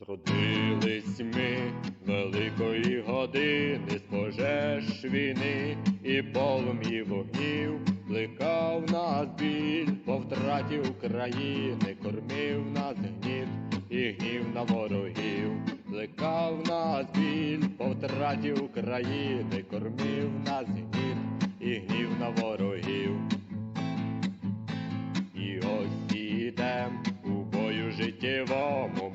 Зродились ми великої години з пожеж війни і полум'ї вогнів, плекав нас біль по втраті України, кормив нас гніт і гнів на ворогів, плекав нас біль по втраті України, кормив нас гніт і гнів на ворогів. І ось ідем у бою життєвому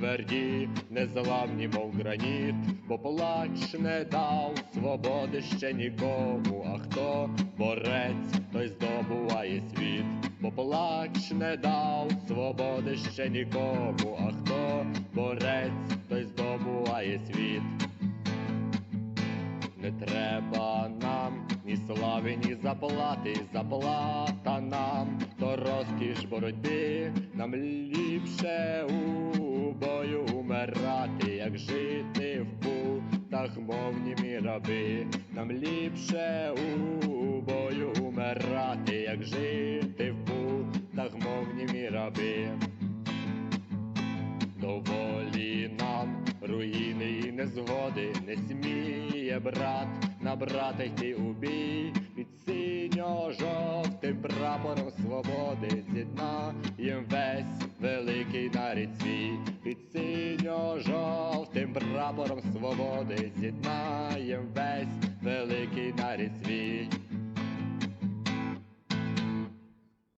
тверді, незламні, мов граніт, бо плач не дав свободи ще нікому. А хто борець, той здобуває світ, бо плач не дав свободи ще нікому. А хто борець, той здобуває світ. Не треба нам ні слави, ні заплати, заплата нам, то розкіш боротьби, нам ліпше у путах, мовні мі раби, нам ліпше у бою умирати, як жити в путах, мовні мі раби. Доволі нам руїни і незгоди. Не сміє брат на брата йти у бій. Під синьо-жовтим прапором свободи з'єднаєм весь великий синьо-жовтим прапором свободи з'єднаєм весь.